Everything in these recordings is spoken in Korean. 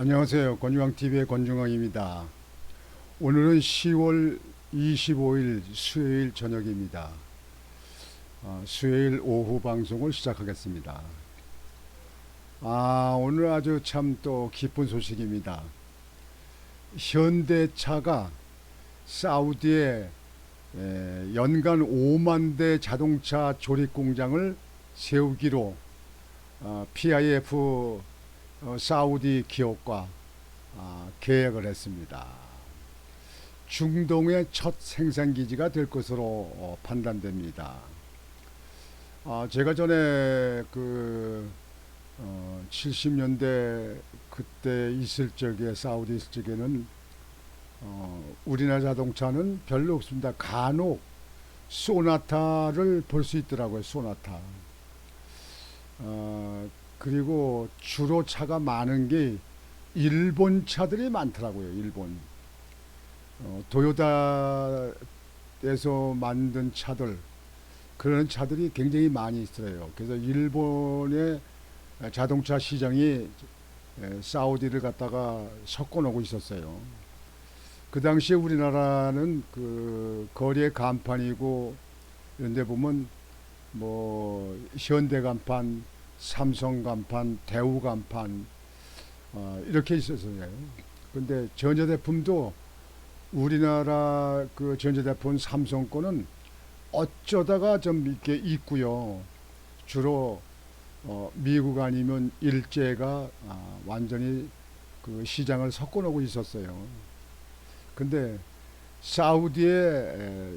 안녕하세요. 권중앙TV의 권중앙입니다. 오늘은 10월 25일 수요일 저녁입니다. 어, 수요일 오후 방송을 시작하겠습니다. 아, 오늘 아주 참 또 기쁜 소식입니다. 현대차가 사우디에 에, 연간 5만 대 자동차 조립 공장을 세우기로 어, PIF 어, 사우디 기업과 아, 계약을 했습니다. 중동의 첫 생산 기지가 될 것으로 어, 판단됩니다. 아, 제가 전에 그 어, 70년대 그때 있을 적에 사우디 있을 적에는 어, 우리나라 자동차는 별로 없습니다. 간혹 소나타를 볼 수 있더라고요. 소나타. 어, 그리고 주로 차가 많은 게 일본 차들이 많더라고요. 일본. 어, 도요타에서 만든 차들 그런 차들이 굉장히 많이 있어요. 그래서 일본의 자동차 시장이 에, 사우디를 갖다가 섞어 놓고 있었어요. 그 당시에 우리나라는 그 거리의 간판이고 이런 데 보면 뭐 현대 간판, 삼성 간판, 대우 간판 어, 이렇게 있었어요. 근데 전자제품도 우리나라 그 전자제품 삼성 거는 어쩌다가 좀 이렇게 있고요. 주로 어, 미국 아니면 일제가 아, 완전히 그 시장을 섞어놓고 있었어요. 근데 사우디에 에,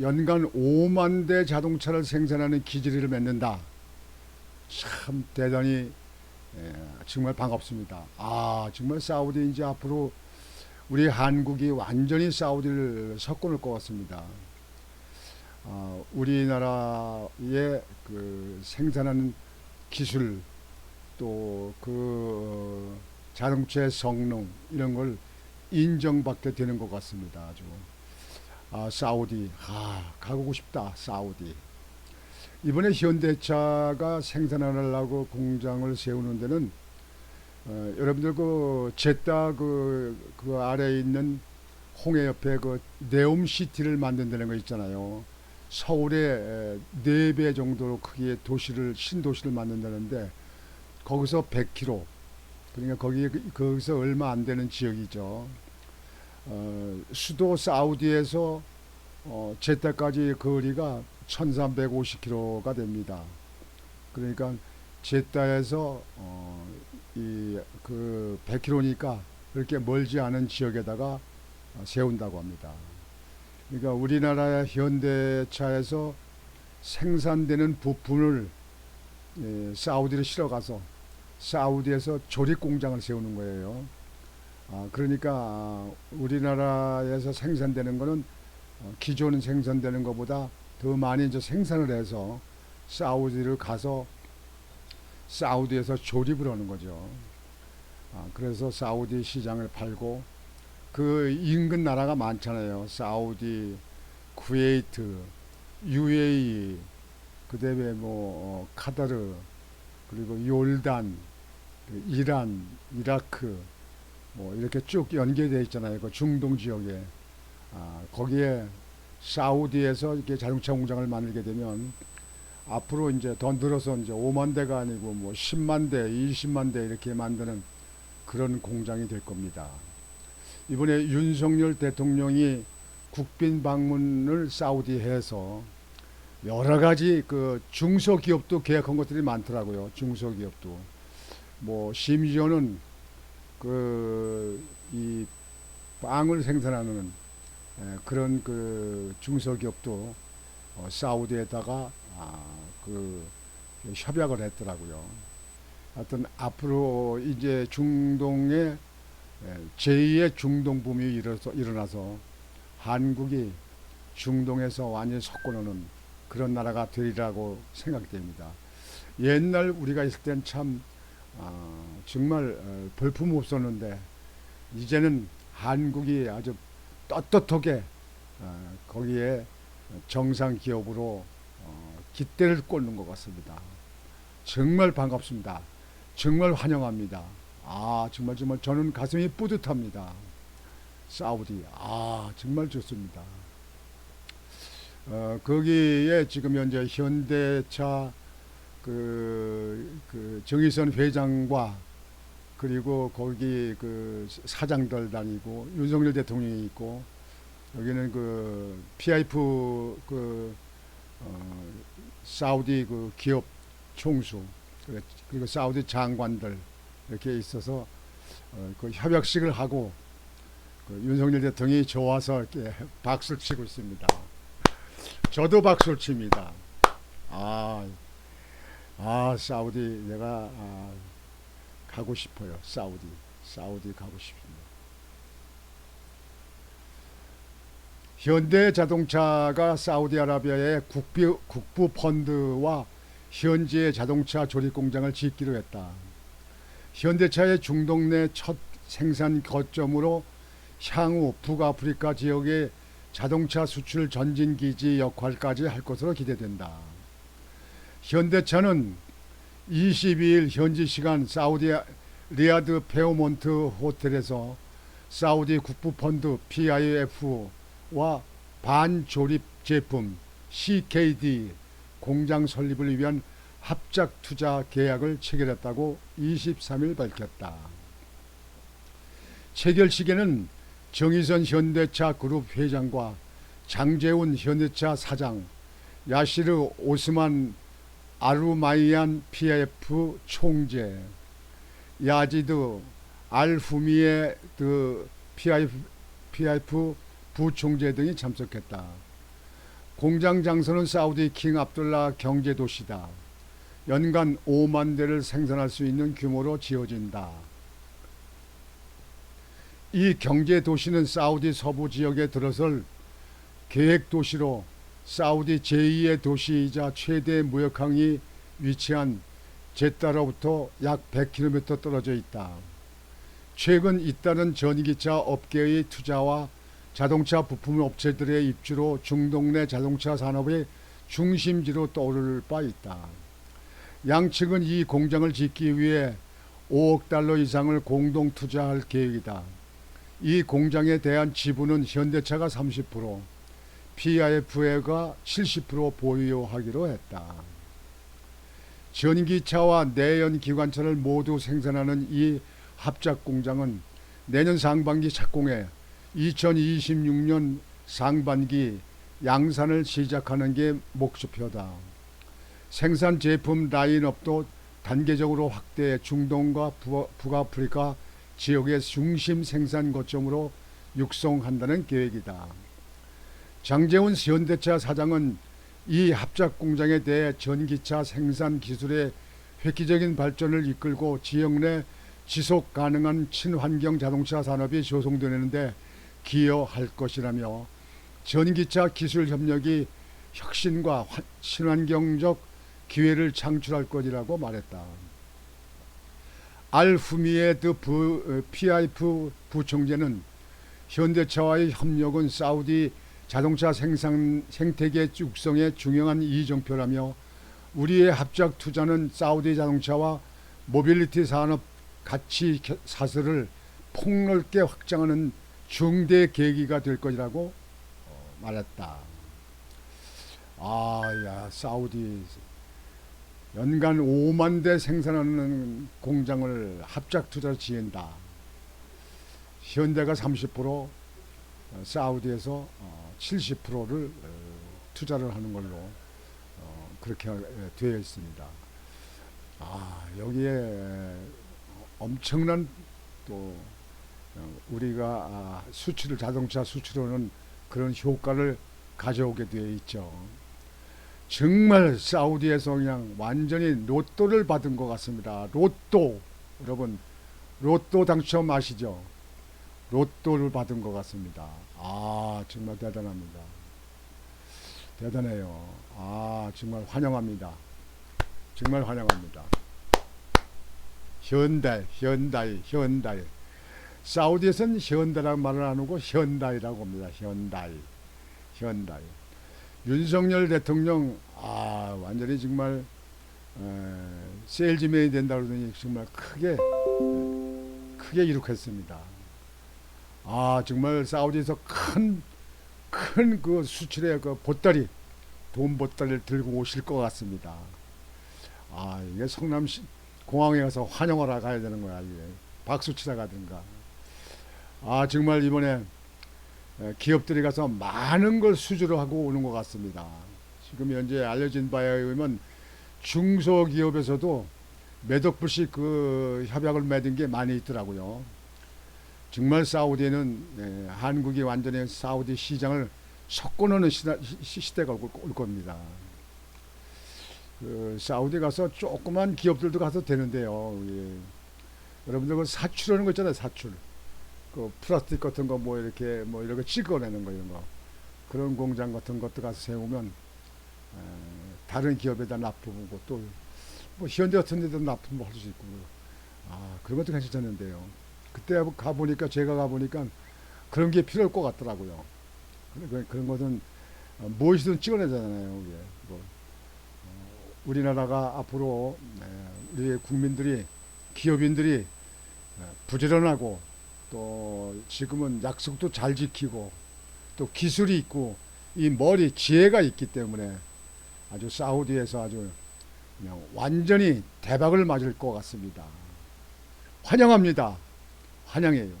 연간 5만 대 자동차를 생산하는 기지를 맺는다. 참 대단히 에, 정말 반갑습니다. 아 정말 사우디 이제 앞으로 우리 한국이 완전히 사우디를 섞어놓을 것 같습니다. 아, 우리나라의 그 생산하는 기술 또 그 자동차의 성능 이런 걸 인정받게 되는 것 같습니다. 아주 아, 사우디 아 가고 싶다 사우디 이번에 현대차가 생산하려고 공장을 세우는 데는 어, 여러분들 그 제따 그, 그 아래에 있는 홍해 옆에 그 네옴시티를 만든다는 거 있잖아요. 서울의 네 배 정도로 크기의 도시를 신도시를 만든다는데 거기서 100km 그러니까 거기 거기서 얼마 안 되는 지역이죠. 어, 수도 사우디에서 어, 제타까지 거리가 1350km가 됩니다. 그러니까 제타에서 어, 이그 100km니까 그렇게 멀지 않은 지역에다가 어, 세운다고 합니다. 그러니까 우리나라 현대차에서 생산되는 부품을 예, 사우디로 실어가서 사우디에서 조립 공장을 세우는 거예요. 아, 그러니까 아, 우리나라에서 생산되는 거는 어, 기존 생산되는 것보다 더 많이 이제 생산을 해서 사우디를 가서 사우디에서 조립을 하는 거죠. 아, 그래서 사우디 시장을 팔고 그 인근 나라가 많잖아요. 사우디, 쿠웨이트, UAE, 그다음에 뭐 어, 카타르, 그리고 요르단, 그 이란, 이라크, 뭐 이렇게 쭉 연계되어 있잖아요. 그 중동 지역에 아, 거기에 사우디에서 이렇게 자동차 공장을 만들게 되면 앞으로 이제 더 늘어서 이제 5만 대가 아니고 뭐 10만 대, 20만 대 이렇게 만드는 그런 공장이 될 겁니다. 이번에 윤석열 대통령이 국빈 방문을 사우디해서 여러 가지 그 중소기업도 계약한 것들이 많더라고요. 중소기업도 뭐 심지어는 그 이 빵을 생산하는 에, 그런 그 중소기업도 어, 사우디에다가 아, 그 협약을 했더라고요. 하여튼 앞으로 이제 중동에 에, 제2의 중동 붐이 일어서, 일어나서 한국이 중동에서 완전히 섞어놓는 그런 나라가 되리라고 생각됩니다. 옛날 우리가 있을 땐 참 아, 정말 어, 볼품 없었는데 이제는 한국이 아주 떳떳하게 어, 거기에 정상 기업으로 어, 깃대를 꽂는 것 같습니다. 정말 반갑습니다. 정말 환영합니다. 아 정말 정말 저는 가슴이 뿌듯합니다. 사우디 아 정말 좋습니다. 어, 거기에 지금 현재 현대차 그, 그 정의선 회장과 그리고 거기 그 사장들 다니고 윤석열 대통령이 있고 여기는 그 PIF 그 어, 사우디 그 기업 총수 그리고 사우디 장관들 이렇게 있어서 어, 그 협약식을 하고 그 윤석열 대통령이 좋아서 이렇게 박수를 치고 있습니다. 저도 박수를 칩니다. 아, 아 사우디 내가 아, 가고 싶어요. 사우디, 사우디 가고 싶습니다. 현대 자동차가 사우디아라비아의 국비, 국부 펀드와 현지의 자동차 조립 공장을 짓기로 했다. 현대차의 중동 내 첫 생산 거점으로 향후 북아프리카 지역의 자동차 수출 전진 기지 역할까지 할 것으로 기대된다. 현대차는 22일 현지 시간 사우디 리아드 페오몬트 호텔에서 사우디 국부 펀드 PIF와 반조립 제품 CKD 공장 설립을 위한 합작 투자 계약을 체결했다고 23일 밝혔다. 체결식에는 정의선 현대차 그룹 회장과 장재훈 현대차 사장, 야시르 오스만 아루마이안 PF 총재, 야지드 알후미의 그 PIF, PIF 부총재 등이 참석했다. 공장 장소는 사우디 킹 압둘라 경제 도시다. 연간 5만 대를 생산할 수 있는 규모로 지어진다. 이 경제 도시는 사우디 서부 지역에 들어설 계획 도시로 사우디 제2의 도시이자 최대 무역항이 위치한 제따로부터 약 100km 떨어져 있다. 최근 잇따른 전기차 업계의 투자와 자동차 부품 업체들의 입주로 중동 내 자동차 산업의 중심지로 떠오를 바 있다. 양측은 이 공장을 짓기 위해 5억 달러 이상을 공동 투자할 계획이다. 이 공장에 대한 지분은 현대차가 30%, PIF가 70% 보유하기로 했다. 전기차와 내연 기관차를 모두 생산하는 이 합작 공장은 내년 상반기 착공해 2026년 상반기 양산을 시작하는 게 목표다. 생산 제품 라인업도 단계적으로 확대해 중동과 부- 북아프리카 지역의 중심 생산 거점으로 육성한다는 계획이다. 장재훈 현대차 사장은 이 합작 공장에 대해 전기차 생산 기술의 획기적인 발전을 이끌고 지역 내 지속 가능한 친환경 자동차 산업이 조성되는데 기여할 것이라며 전기차 기술 협력이 혁신과 화- 친환경적 기회를 창출할 것이라고 말했다. 알후미에드 부, 어, PIF 부총재는 현대차와의 협력은 사우디 자동차 생산 생태계 육성의 중요한 이정표라며 우리의 합작 투자는 사우디 자동차와 모빌리티 산업 가치 겨- 사슬을 폭넓게 확장하는 중대 계기가 될 것이라고 어, 말했다. 아, 야, 사우디 연간 5만 대 생산하는 공장을 합작 투자로 지은다. 현대가 30%, 어, 사우디에서 어, 70%를 어, 투자를 하는 걸로 어, 그렇게 어, 되어 있습니다. 아, 여기에 엄청난 또 어, 우리가 아, 수출을 자동차 수출하는 그런 효과를 가져오게 되어 있죠. 정말 사우디에서 그냥 완전히 로또를 받은 것 같습니다. 로또 여러분 로또 당첨 아시죠? 로또를 받은 것 같습니다. 아 정말 대단합니다. 대단해요. 아 정말 환영합니다. 정말 환영합니다. 현대, 현다이, 현다이. 사우디에서는 현대라는 말을 안 하고 현다이라고 합니다. 현다이, 현다이. 윤석열 대통령 아 완전히 정말 에, 세일즈맨이 된다 그러더니 정말 크게 에, 크게 이룩했습니다. 아 정말 사우디에서 큰 큰 그 수출의 그 보따리 돈 보따리를 들고 오실 것 같습니다. 아 이게 성남 시- 공항에 가서 환영하러 가야 되는 거야 이게 박수 치러 가든가. 아 정말 이번에 에, 기업들이 가서 많은 걸 수주를 하고 오는 것 같습니다. 지금 현재 알려진 바에 의하면 중소기업에서도 몇 억불씩 그 협약을 맺은 게 많이 있더라고요. 정말 사우디는 예, 한국이 완전히 사우디 시장을 석권하는 시대가 올, 올 겁니다. 그 사우디 가서 조그만 기업들도 가서 되는데요. 예. 여러분들 그 사출하는 거 있잖아요. 사출. 그 플라스틱 같은 거 뭐 이렇게 뭐 이렇게 찍어내는 거 이런 거 그런 공장 같은 것도 가서 세우면 에, 다른 기업에다 납품하고 또 뭐 현대 같은 데도 납품할 수 있고 아 그런 것도 괜찮았는데요. 그때 가 보니까 제가 가 보니까 그런 게 필요할 것 같더라고요. 그런 그- 그런 것은 어, 무엇이든 찍어내잖아요. 이게 뭐 어, 우리나라가 앞으로 에, 우리 국민들이 기업인들이 에, 부지런하고 또 지금은 약속도 잘 지키고 또 기술이 있고 이 머리 지혜가 있기 때문에 아주 사우디에서 아주 그냥 완전히 대박을 맞을 것 같습니다. 환영합니다. 환영해요.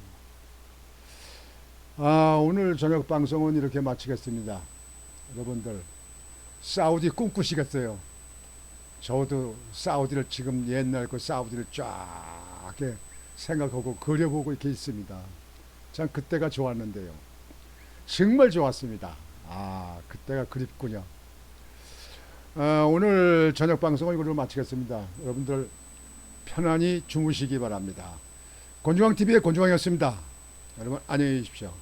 아, 오늘 저녁 방송은 이렇게 마치겠습니다. 여러분들 사우디 꿈꾸시겠어요? 저도 사우디를 지금 옛날 그 사우디를 쫙 생각하고 그려보고 이렇게 있습니다. 참 그때가 좋았는데요. 정말 좋았습니다. 아, 그때가 그립군요. 아, 오늘 저녁 방송을 이걸로 마치겠습니다. 여러분들 편안히 주무시기 바랍니다. 곤중왕TV의 곤중왕이었습니다. 여러분 안녕히 계십시오.